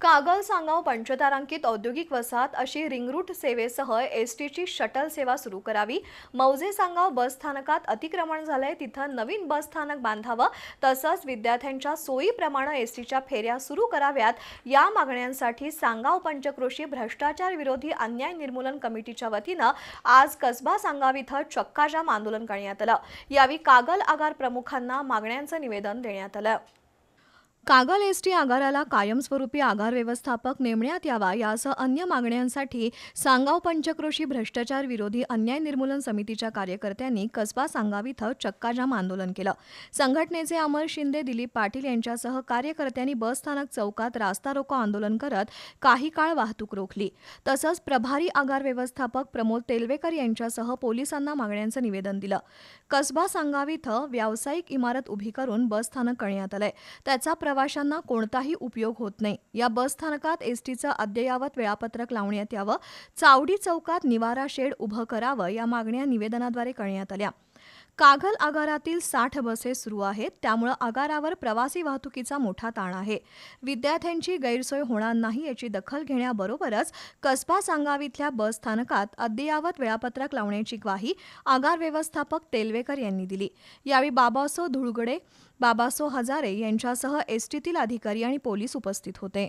कागल सांगाव पंचतारांकित औद्योगिक वसाहत अशी रिंगरूट सेवेसह एस टीची शटल सेवा सुरू करावी. मौजे सांगाव बस स्थानकात अतिक्रमण झालंय तिथं नवीन बस स्थानक बांधावं तसंच विद्यार्थ्यांच्या सोयीप्रमाणे एस टीच्या फेऱ्या सुरू कराव्यात. या मागण्यांसाठी सांगाव पंचक्रोशी भ्रष्टाचार विरोधी अन्याय निर्मूलन कमिटीच्या वतीनं आज कसबा सांगाव इथं चक्काजाम आंदोलन करण्यात आलं. यावेळी कागल आगार प्रमुखांना मागण्यांचं निवेदन देण्यात आलं. कागल एस टी आगाराला कायमस्वरूपी आगार व्यवस्थापक नेमण्यात यावा यासह अन्य मागण्यांसाठी सांगाव पंचक्रोशी भ्रष्टाचार विरोधी अन्याय निर्मूलन समितीच्या कार्यकर्त्यांनी कसबा सांगाव इथं चक्काजाम आंदोलन केलं. संघटनेचे अमर शिंदे दिलीप पाटील यांच्यासह कार्यकर्त्यांनी बस स्थानक चौकात रास्ता रोको आंदोलन करत काही काळ वाहतूक रोखली. तसंच प्रभारी आगार व्यवस्थापक प्रमोद तेलवेकर यांच्यासह पोलिसांना मागण्यांचं निवेदन दिलं. कसबा सांगाव इथं व्यावसायिक इमारत उभी करून बस स्थानक करण्यात आलंय. त्याचा प्रवाशांना कोणताही उपयोग होत नाही. या बस स्थानकात एसटीचं अद्ययावत वेळापत्रक लावण्यात यावं. चावडी चौकात निवारा शेड उभं करावं या मागण्या निवेदनाद्वारे करण्यात आल्या. कागल आगारातील साठ बसेस सुरू आहेत. त्यामुळं आगारावर प्रवासी वाहतुकीचा मोठा ताण आहे. विद्यार्थ्यांची गैरसोय होणार नाही याची दखल घेण्याबरोबरच कसबा सांगावीतल्या बस स्थानकात अद्ययावत वेळापत्रक लावण्याची ग्वाही आगार व्यवस्थापक तेलवेकर यांनी दिली. यावेळी बाबासो धुळगडे बाबासो हजारे यांच्यासह एसटीतील अधिकारी आणि पोलीस उपस्थित होते.